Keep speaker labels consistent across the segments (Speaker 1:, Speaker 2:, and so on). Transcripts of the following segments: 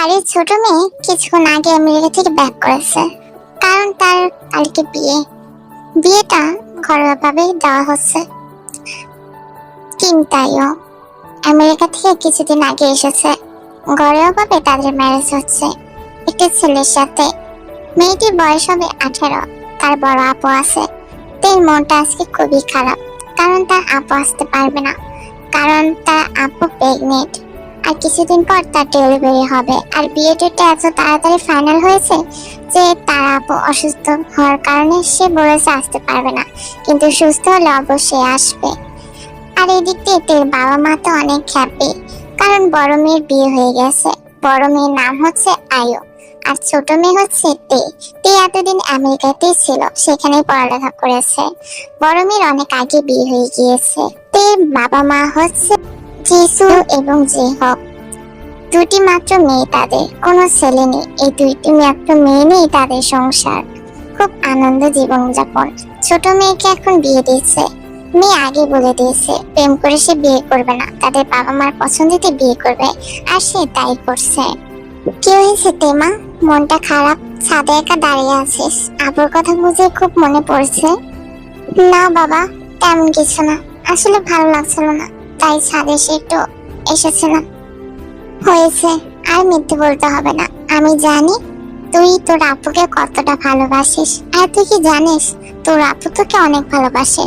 Speaker 1: বাড়ির ছোট মেয়ে কিছুক্ষণ আগে আমেরিকা থেকে ব্যাক করেছে, কারণ তার কালকে বিয়ে। বিয়েটা ঘরোয়াভাবে দেওয়া হচ্ছে। কিম আমেরিকা থেকে কিছুদিন আগে এসেছে। ঘরোয়াভাবে তাদের ম্যারেজ হচ্ছে। একটি ছেলের সাথে। মেয়েটির বয়স হবে আঠারো। তার বড় আপু আছে। তার মনটা আজকে খুবই খারাপ, কারণ তার আপু আসতে পারবে না, কারণ তার আপু প্রেগনেন্ট আর কিছুদিন পর তার ডেলিভারি হবে। আর বিয়ে ডেটটা এত তাড়াতাড়ি ফাইনাল হয়েছে যে তার আপু অসুস্থ হওয়ার কারণে সে বলেছে আসতে পারবে না। কিন্তু সুস্থ হলে অবশ্যই আসবে। আর এদিক দিয়ে তের বাবা মা তো অনেক হ্যাপি কারণ বড় মেয়ের বিয়ে হয়ে গেছে। বড় মেয়ের নাম হচ্ছে আয়ু, আর ছোট মেয়ে হচ্ছে তে। তে এতদিন আমেরিকাতেই ছিল, সেখানেই পড়ালেখা করেছে। বড় মেয়ের অনেক আগে বিয়ে হয়ে গিয়েছে। তে বাবা মা হচ্ছে জিসু এবং জেহক দুটি মাত্র মেয়ে তাদের, কোনো ছেলে নেই। এই দুইটি মাত্র মেয়ে নেই তাদের সংসার। খুব আনন্দ জীবনযাপন ছোট মেয়েকে এখন বিয়ে দিয়েছে। মেয়ে আগে বলে দিয়েছে, প্রেম করে সে বিয়ে করবে না। তাদের বাবা মার পছন্দতে বিয়ে করবে। আর সে তাই করছে। কি হয়েছে তেমা মনটা খারাপ? ছাদে একা দাঁড়িয়ে আছিস? আপুর কথা বুঝে খুব মনে পড়ছে? না বাবা, তেমন কিছু না। আসলে ভালো লাগছিল না। তাই ছাদে এসে একটু এসেছিলাম। হয়েছে, আর মিথ্যে বলতে হবে না। আমি জানি তুই তোর আপুকে কতটা ভালোবাসিস। আর তুই কি জানিস, তোর আপু তোকে অনেক ভালোবাসে।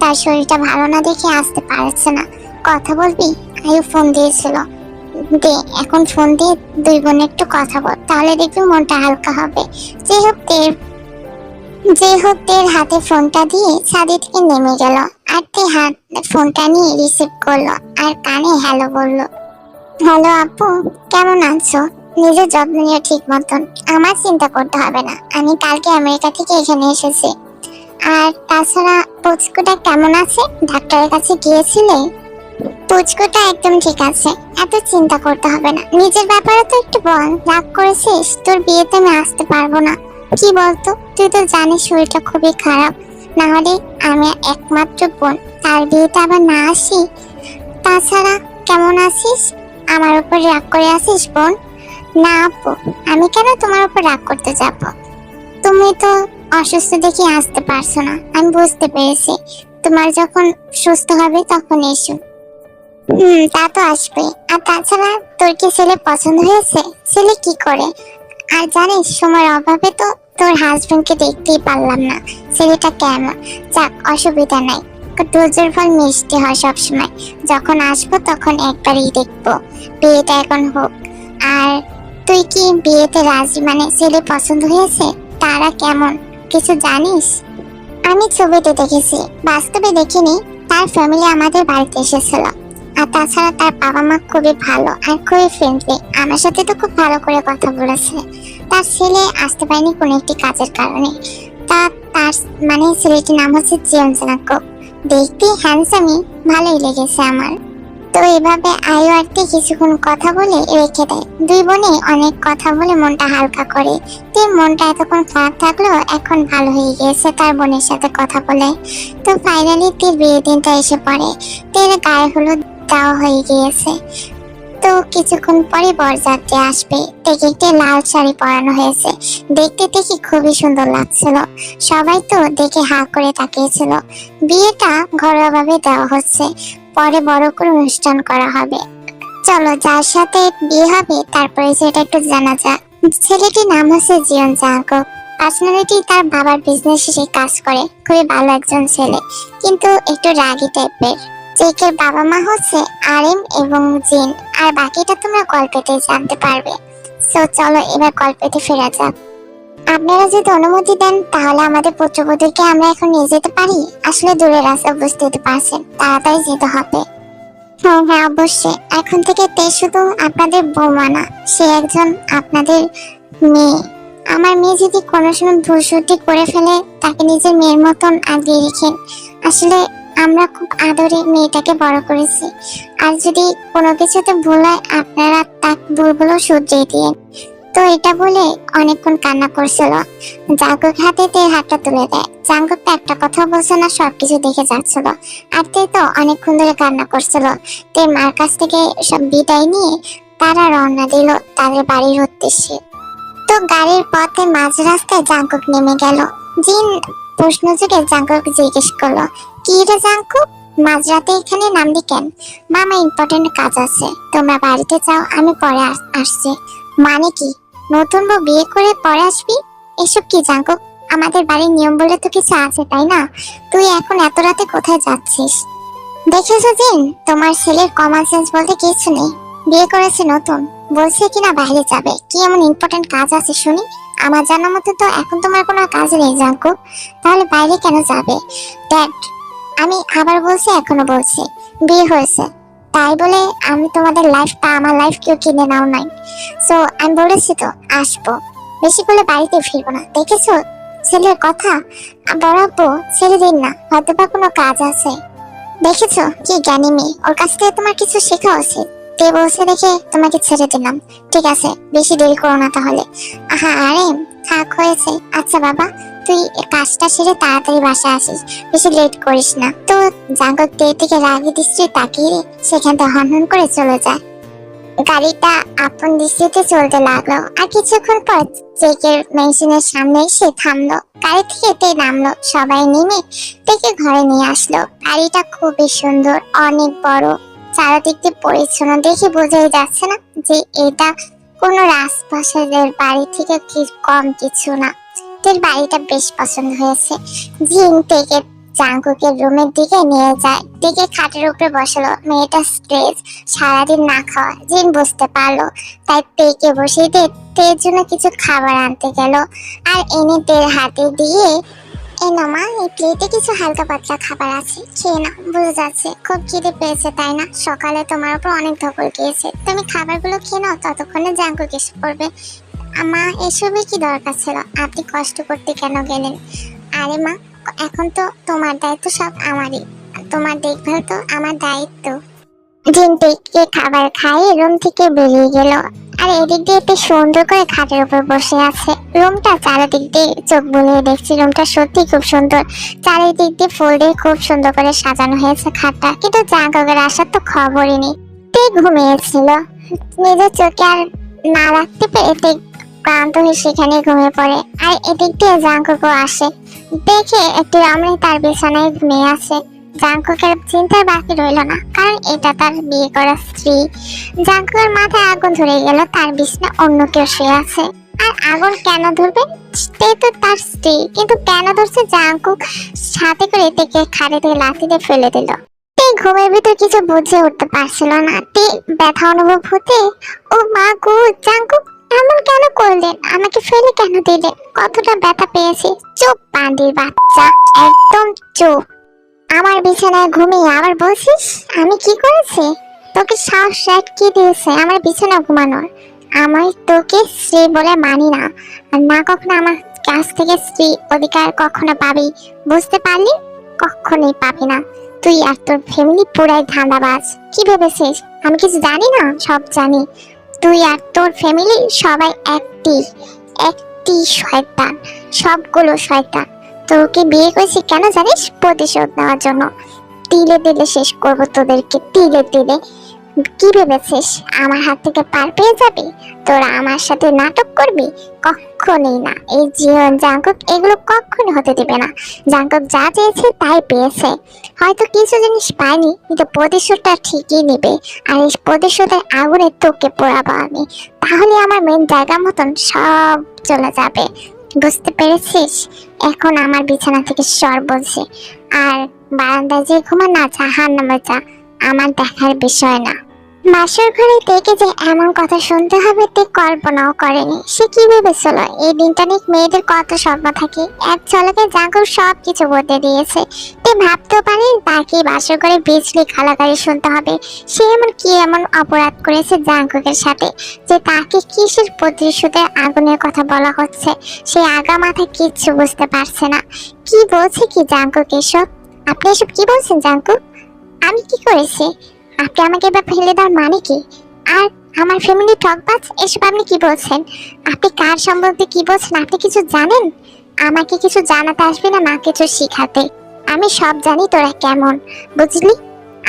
Speaker 1: তার শরীরটা ভালো না দেখে আসতে পারছে না। কথা বলবি? আয়ু ফোন দিয়েছিল। দে, এখন ফোন দিয়ে দুই বোন একটু কথা বল। তাহলে দেখবি মনটা হালকা হবে। যে হোক তের যে হোক তের হাতে ফোনটা দিয়ে ছাদে থেকে নেমে গেল। আর তে হাত ফোনটা নিয়ে রিসিভ করল আর কানে হ্যালো বলল, হ্যালো আপু, কেমন আছো? নিজের যত্ন নিও ঠিক মতন। আমার চিন্তা করতে হবে না। আমি কালকে আমেরিকা থেকে এখানে এসেছি। আর তাছাড়া পুচকুটা কেমন আছে? ডাক্তারের কাছে গিয়েছিলে? পুচকুটা একদম ঠিক আছে। এত চিন্তা করতে হবে না। নিজের ব্যাপারে তো একটু বল। রাগ করেছিস? তোর বিয়েতে আমি আসতে পারব না। কি বলতো? তুই তো জানিস শরীরটা খুবই খারাপ। না হলে আমি একমাত্র বোন। তার বিয়েতে আবার না আসি? তাছাড়া কেমন আছিস? আমার উপর রাগ করে আছিস বোন? না আপু, আমি কেন তোমার উপর রাগ করতে যাব? তুমি তো অসুস্থ দেখে আসতে পারছ না, আমি বুঝতে পেরেছি। তোমার যখন সুস্থ হবে তখন এসো। হুম, তা তো আসবে আর তাছাড়া তোর কি ছেলে পছন্দ হয়েছে? ছেলে কি করে? আর জানিস, সময়ের অভাবে তো তোর হাজবেন্ডকে দেখতেই পারলাম না। ছেলেটা কেমন যাক, অসুবিধা নাই। ধৈর্যের ফল মিষ্টি হয় সবসময়। যখন আসব তখন একবারই দেখব। বিয়েটা এখন হোক। আর তুই কি বিয়েতে রাজি? মানে ছেলে পছন্দ হয়েছে? তারা কেমন? কিছু জানিস? আমি ছবিতে দেখেছি। বাস্তবে দেখিনি। তার ফ্যামিলি আমাদের বাড়িতে এসেছিল। আর তাছাড়া তার বাবা মা খুবই ভালো আর খুবই ফ্রেন্ডলি আমার সাথে তো খুব ভালো করে কথা বলেছে। তার ছেলে আসতে পারেনি কোনো একটি কাজের কারণে। তা তার মানে ছেলেটির নাম হচ্ছে জিয়ন জানাকো দেখতে হ্যান্ডসামই ভালোই লেগেছে আমার। তো এভাবে আয়ু আরতে কিছুক্ষণ কথা বলে রেখে দেয়। দুই বোনে অনেক কথা বলে মনটা হালকা করে। তের মনটা এতক্ষণ খারাপ থাকলেও এখন ভালো হয়ে গিয়েছে তার বোনের সাথে কথা বলে। তো ফাইনালি তের বিয়ের দিনটা এসে পড়ে। তের গায়ে হলুদ দেওয়া হয়ে গিয়েছে। তো কিছুক্ষণ পরে বরযাত্রী আসবে। দেখে একটি লাল শাড়ি পরানো হয়েছে। দেখতে দেখে খুবই সুন্দর লাগছিল। সবাই তো দেখে হা করে তাকিয়েছিল। বিয়েটা ঘরোয়াভাবে দেওয়া হচ্ছে। পরে বড় করে অনুষ্ঠান করা হবে। চলো যার সাথে বিয়ে হবে, তারপরে সেটা একটু জানা যাক। ছেলেটির নাম হচ্ছে জিয়ন জাহাকক পার্সোনালিটি তার বাবার বিজনেসে কাজ করে। খুবই ভালো একজন ছেলে। কিন্তু একটু রাগী টাইপের জেকের বাবা মা হচ্ছে আরেম এবং জিন। আর বাকিটা তোমরা গল্পেতে জানতে পারবে। সো চলো এবার গল্পেতে ফেরা যাক। আপনারা যদি অনুমতি দেন, তাহলে আমাদের পুত্রবধূকে আমরা এখন নিয়ে যেতে পারি। আসলে দূরের রাস্তা বুঝতে পারছেন, তাড়াতাড়ি যেতে হবে। হ্যাঁ হ্যাঁ অবশ্যই। এখন থেকে তে শুধু আপনাদের বৌমা না, সে একজন আপনাদের মেয়ে। আমার মেয়ে যদি কোনো সময় ভুল করে ফেলে, তাকে নিজের মেয়ের মতন আগিয়ে রেখেন। আসলে আমরা খুব আদরে মেয়েটাকে বড় করেছি। আর যদি কোনো কিছুতে ভুল হয়, আপনারা তার ভুলগুলো শুধরিয়ে দিয়েন। তো এটা বলে অনেকক্ষণ কান্না করছিল। জাঙ্কুক হাতে তে হাতটা তুলে দেয়। জাঙ্কুক তো একটা কথা বলছে না, সবকিছু দেখে যাচ্ছিল। আর তে তো অনেকক্ষণ ধরে কান্না করছিল। তে মার কাছ থেকে সব বিদায় নিয়ে তারা রওনা দিল তাদের বাড়ির উদ্দেশ্যে। তো গাড়ির পথে মাঝ রাস্তায় জাঙ্কুক নেমে গেল। জিন প্রশ্ন যুগে জাঙ্কুক জিজ্ঞেস করল কি রে মাঝরাতে এখানে কেন? কাজ আছে। তোমরা বাড়িতে আমি পরে আস- আসছি। মানে কি? নতুন বিয়ে করে পরে আসবি? এসব কি আমাদের বাড়ির নিয়ম বলে তো কিছু আছে, তাই না? তুই এখন এত রাতে কোথায় যাচ্ছিস? দেখেছ জিন? তোমার ছেলের কমন সেন্স বলতে কিছু নেই। বিয়ে করেছে নতুন। বলছে কিনা বাইরে যাবে। কি এমন ইম্পর্টেন্ট কাজ আছে শুনি? আমার জানার মতো তো এখন তোমার কোনো কাজ নেই জাঙ্কু। তাহলে বাইরে কেন যাবে? ড্যাড আমি আবার বলছি, এখনও বলছি। বিয়ে হয়েছে। তাই বলে আমি তোমাদের লাইফটা, আমার লাইফ কেউ কিনে নাও নাই। সো আমি বলেছি তো, আসব। বেশি করলে বাড়িতে ফিরবো না, দেখেছ? ছেলের কথা? বরাবো ছেড়ে দিন না হয়তো বা কোনো কাজ আছে। দেখেছ? কি জ্ঞানী মেয়ে। ওর কাছ থেকে তোমার কিছু শেখা উচিত। তে বলছে দেখে তোমাকে ছেড়ে দিলাম। ঠিক আছে, বেশি দেরি করো না তাহলে। আহা, আরে, থাক, হয়েছে। আচ্ছা বাবা। তুই কাজটা সেরে তাড়াতাড়ি বাসা আসিস, বেশি লেট করিস না। তো জাঙ্গক তে থেকে রাগি তাকিয়ে সেখান থেকে হন করে চলে যায়। গাড়িটা আপন দৃষ্টিতে চলতে লাগল আর কিছুক্ষণ পর চেকের মেশিনের সামনে এসে থামলো। গাড়ি থেকে তে নামলো, সবাই নেমে থেকে ঘরে নিয়ে আসলো। গাড়িটা খুবই সুন্দর, অনেক বড়। চারিদিক দিয়ে পরিচ্ছন্ন দেখে বোঝাই যাচ্ছে না যে এটা কোনো রাজপ্রাসাদের বাড়ি থেকে কম কিছু না। তের বাড়িটা বেশ পছন্দ হয়েছে। জিন থেকে জাঙ্কুকের রুমের দিকে নিয়ে যায়। দিকে খাটের উপরে বসালো। মেয়েটা স্ট্রেস সারাদিন না খাওয়া। জিন বুঝতে পারল। তাই তেকে বসিয়ে দিয়ে তের জন্য কিছু খাবার আনতে গেল। আর এনে তের হাতে দিয়ে এই না মা, এই প্লেটে কিছু হালকা পাতলা খাবার আছে। খেয়ে না বুঝে যাচ্ছে। খুব খিদে পেয়েছে, তাই না? সকালে তোমার উপর অনেক ধকল গিয়েছে। তুমি খাবারগুলো খেয়ে নাও। ততক্ষণে জাঙ্কু এসে পড়বে। মা এসবে কি দরকার ছিল? আপনি কষ্ট করতে কেন গেলেন? আরে মা, এখন তো তোমার দায়িত্ব সব আমারই। তোমার দেখভাল তো আমার দায়িত্ব। থেকে খাবার খাইয়ে রুম থেকে বেরিয়ে গেল। আর এদিক দিয়ে একটু সুন্দর করে খাটের উপর বসে আছে। রুমটা চারিদিক দিয়ে চোখ বুলিয়ে দেখছি, রুমটা সত্যি খুব সুন্দর। চারিদিক দিয়ে ফুল দিয়ে খুব সুন্দর করে সাজানো হয়েছে খাটটা। কিন্তু জাঙ্গকের আসার তো খবরই নেই। ঘুমিয়েছিল? নিজের চোখে আর না রাখতে পেরে ক্লান্ত হয়ে সেখানে ঘুমিয়ে পড়ে। আর এদিক দিয়ে জাঙ্গকও আসে। দেখে একটি রমণী তার বিছানায় ঘুমিয়ে আছে। জাঙ্কুকের চিন্তার বাকি রইল না, কারণ এটা তার বিয়ে করা স্ত্রী। জাঙ্কুকের মাথায় আগুন ধরে গেল, তার বিছনা অন্য কেউ শুয়ে আছে। আর আগুন কেন ধরবে? সে তো তার স্ত্রী, কিন্তু কেন ধরছে জাঙ্কুক সাথে করে থেকে খাড়ে থেকে লাথি দিয়ে ফেলে দিল। তে ঘুমের ভিতর কিছু বুঝে উঠতে পারছিল না। তে ব্যথা অনুভব হতে, ও মা গো জাঙ্কুক এমন কেন করলেন? আমাকে ফেলে কেন দিলেন? কতটা ব্যথা পেয়েছি। চুপ, পান্ডির বাচ্চা। একদম চুপ। আমার বিছানায় ঘুমিয়ে আবার বলছিস? আমি কি করেছি? তোকে সাহস কি দিয়েছে? আমার বিছানা ঘুমানোর। আমি তোকে স্ত্রী বলে মানি না। আর না কখনো আমার কাছ থেকে স্ত্রী অধিকার কখনো পাবি। বুঝতে পারলি? কখনোই পাবি না। তুই আর তোর ফ্যামিলি পুরাই ধান্দাবাজ। কি ভেবেছিস? আমি কিছু জানি না? সব জানি। তুই আর তোর ফ্যামিলি সবাই একটি একটি শয়তান, সবগুলো শয়তান। তোকে বিয়ে করেছি কেন জানিস? প্রতিশোধ নেওয়ার জন্য। তিলে তিলে শেষ করব তোদেরকে, তিলে তিলে। কি ভেবেছিস? আমার হাত থেকে পার পেয়ে যাবি? তোরা আমার সাথে নাটক করবি? কখনোই না। এই জীবন জাঙ্কুক এগুলো কখনো হতে দিবে না। জাঙ্কুক যা চেয়েছে তাই পেয়েছে। হয়তো কিছু জিনিস পায়নি, কিন্তু প্রতিশোধটা ঠিকই নেবে। আর এই প্রতিশোধের আগুনে তোকে পোড়াবো আমি। তাহলে আমার মেন জায়গা মতন সব চলে যাবে। বুঝতে পেরেছিস? এখন আমার বিছানা থেকে সর বলছে। আর বারান্দায় যে ঘুমা না জাহান নামে যা। আমার দেখার বিষয় না। বাসর ঘরে থেকে যে এমন কথা শুনতে হবে, তে কল্পনাও করেনি। সে কি ভেবেছিল? এই দিনটা মেয়েদের কত স্বপ্ন থাকে। এক ঝলকে জাগর সব কিছু বলতে দিয়েছে। তে ভাবতেও পারে তাকে বাসর ঘরে বিজলি খালাকারি শুনতে হবে। সে এমন কি এমন অপরাধ করেছে জাঙ্কুকের সাথে, যে তাকে কিসের প্রতিশোধের আগুনের কথা বলা হচ্ছে? সে আগা মাথায় কিচ্ছু বুঝতে পারছে না। কি বলছে কি জাঙ্কুক এসব? আপনি এসব কি বলছেন জাঙ্কুক? আমি কি করেছি? আপনি আমাকে এবার ফেলে দেওয়ার মানে কি? আর আমার ফ্যামিলি টকবাজ এসব আপনি কি বলছেন? আপনি কার সম্বন্ধে কি বলছেন? আপনি কিছু জানেন? আমাকে কিছু জানাতে আসবে না, মা কিছু শিখাতে। আমি সব জানি তোরা কেমন, বুঝলি?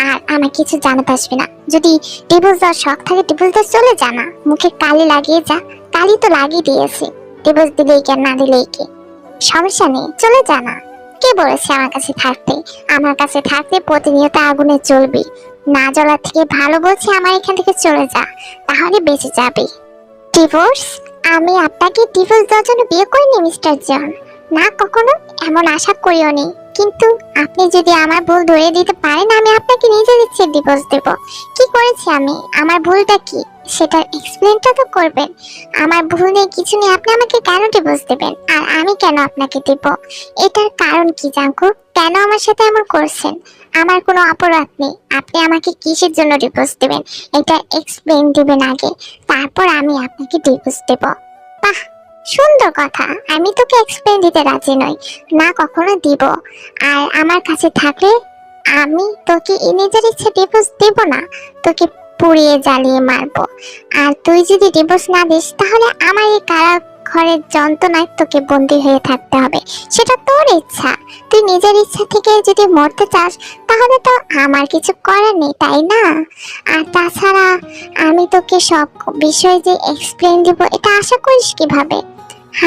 Speaker 1: আর আমার কিছু জানাতে আসবে না। যদি ডিভোর্স দেওয়ার শখ থাকে ডিভোর্স দিয়ে চলে যা না মুখে কালি লাগিয়ে যা। কালি তো লাগিয়ে দিয়েছে। ডিভোর্স দিলেই কে না দিলেই কে? সমস্যা নেই, চলে যা না কে বলেছে আমার কাছে থাকতে? আমার কাছে থাকতে প্রতিনিয়ত আগুনে চলবি না জ্বলার থেকে ভালো বলছি আমার এখান থেকে চলে যা, তাহলে বেঁচে যাবে। ডিভোর্স? আমি আপনাকে ডিভোর্স দেওয়ার জন্য বিয়ে করিনি, মিস্টার জন। না, কখনো এমন আশা করিও নি। কিন্তু আপনি যদি আমার ভুল ধরে দিতে পারেন, আমি আপনাকে নিজের ইচ্ছে ডিভোর্স দেব। কি করেছি আমি? আমার ভুলটা কি? সেটা এক্সপ্লেনটা তো করবেন। আমার ভুল নেই কিছু নেই, আপনি আমাকে কেন ডিভোর্স দেবেন? আর আমি কেন আপনাকে দেব? এটার কারণ কি জাঙ্কু কেন আমার সাথে এমন করছেন? আমার কোনো অপরাধ নেই। আপনি আমাকে কিসের জন্য ডিভোর্স দেবেন? এটা এক্সপ্লেন দিবেন আগে। তারপর আমি আপনাকে ডিভোর্স দেব। বাহ, সুন্দর কথা। আমি তোকে এক্সপ্লেন দিতে রাজি নই। না কখনো দিব। আর আমার কাছে থাকলে আমি তোকে এই নিজের ইচ্ছে ডিভোর্স দেব না। তোকে পুড়িয়ে জ্বালিয়ে মারবো। আর তুই যদি ডিভোর্স না দিস, তাহলে আমার এই কারা ঘরের যন্ত্রণায় তোকে বন্দি হয়ে থাকতে হবে। সেটা তোর ইচ্ছা। তুই নিজের ইচ্ছা থেকে যদি মরতে চাস, তাহলে তো আমার কিছু করার নেই, তাই না? আর তাছাড়া আমি তোকে সব বিষয় যে এক্সপ্লেন দিব, এটা আশা করিস কীভাবে?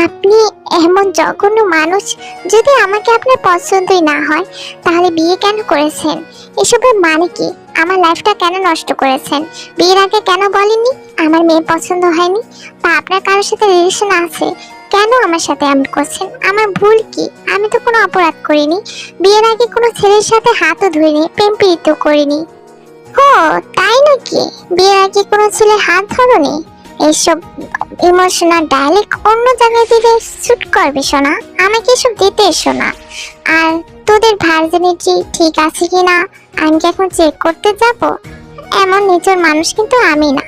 Speaker 1: আপনি এমন জঘন্য মানুষ, যদি আমাকে আপনার পছন্দই না হয়, তাহলে বিয়ে কেন করেছেন? এসবের মানে কি? আমার লাইফটা কেন নষ্ট করেছেন? বিয়ের আগে কেন বলেননি? আমার মেয়ে পছন্দ হয়নি? বা আপনার কারোর সাথে রিলেশন আছে? কেন আমার সাথে এমন করছেন? আমার ভুল কি? আমি তো কোনো অপরাধ করিনি। বিয়ের আগে কোনো ছেলের সাথে হাতও ধুইনি প্রেম প্রীত করিনি। ও তাই নাকি? বিয়ের আগে কোনো ছেলে হাত ধরনি? এইসব ইমোশনাল ডায়ালেক্ট অন্য জায়গায় দিলে শুট করবে শোনা আমাকে এসব দিতে এসো না। আর তোদের ভার্জিনিটি ঠিক আছে কিনা? আমি কি এখন চেক করতে যাব? এমন নিজের মানুষ কিন্তু আমি না।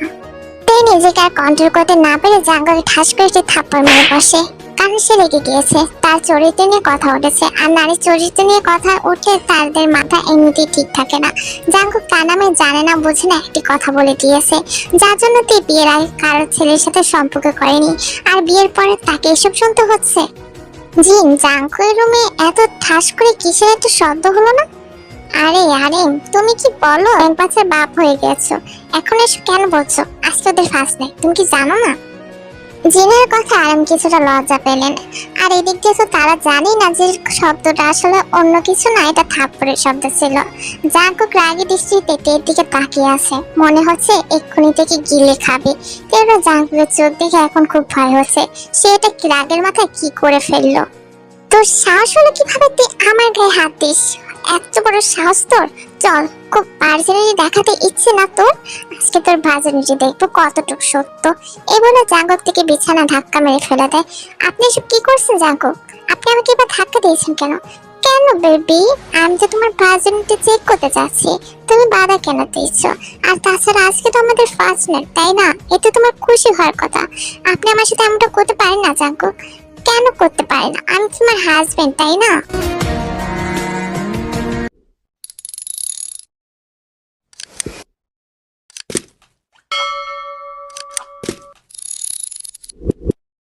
Speaker 1: তাই নিজেকে আর কন্ট্রোল করতে না পেরে জাঙ্গলে ঠাস করে একটি থাপ্পড় মেরে বসে। কারণ সে রেগে গিয়েছে, তার চরিত্র নিয়ে কথা উঠেছে, আর নারীর চরিত্র নিয়ে কথা উঠে তাদের মাথা এমনিতেই ঠিক থাকে না। জাঙ্গু কানামে জানে না, বোঝে না একটি কথা বলে দিয়েছে। যার জন্য তুই বিয়ের আগে কারোর ছেলের সাথে সম্পর্ক করেনি, আর বিয়ের পরে তাকে এসব শুনতে হচ্ছে? জিন, জাঙ্কুয়ের রুমে এত ঠাস করে কিসের একটা শব্দ হলো না? আরে আরে, তুমি কি বলো? বাচ্চার বাপ হয়ে গেছো। এখন এসব কেন বলছো? আজকে তোদের ফাঁস নেই। তুমি কি জানো না? জিনের কথা আরাম কিছুটা লজ্জা পেলেন। আর এদিক দিয়ে তো তারা জানি না যে শব্দটা আসলে অন্য কিছু না, এটা থাপ্পড়ের শব্দ ছিল। জাঙ্কুক রাগী দৃষ্টিতে তের দিকে তাকিয়ে আছে। মনে হচ্ছে এক্ষুনি থেকে গিলে খাবে। তেরা জাঙ্কুকের চোখ দেখে এখন খুব ভয় হচ্ছে। সে এটা রাগের মাথায় কি করে ফেলল? তোর সাহস হলো কীভাবে? তুই আমার গায়ে হাত দিস। এত বড় সাহস তোর? চল, খুব ভার্জিনিটি দেখাতে ইচ্ছে না তোর? আজকে তোর ভার্জিনিটি দেখব কতটুকু সত্য। এই বলে জাগক থেকে বিছানা ধাক্কা মেরে ফেলে দেয়। আপনি এসব কি করছেন জাগক আপনি আমাকে এবার ধাক্কা দিয়েছেন কেন? কেন বেবি? আমি তো তোমার ভার্জিনিটি চেক করতে চাচ্ছি তুমি বাধা কেন দিয়েছ? আর তাছাড়া আজকে তো আমাদের ফার্স্ট নাইট তাই না? এতে তোমার খুশি হওয়ার কথা। আপনি আমার সাথে এমনটা করতে পারেন না জাগক কেন করতে পারে না? আমি তোমার হাজবেন্ড তাই না?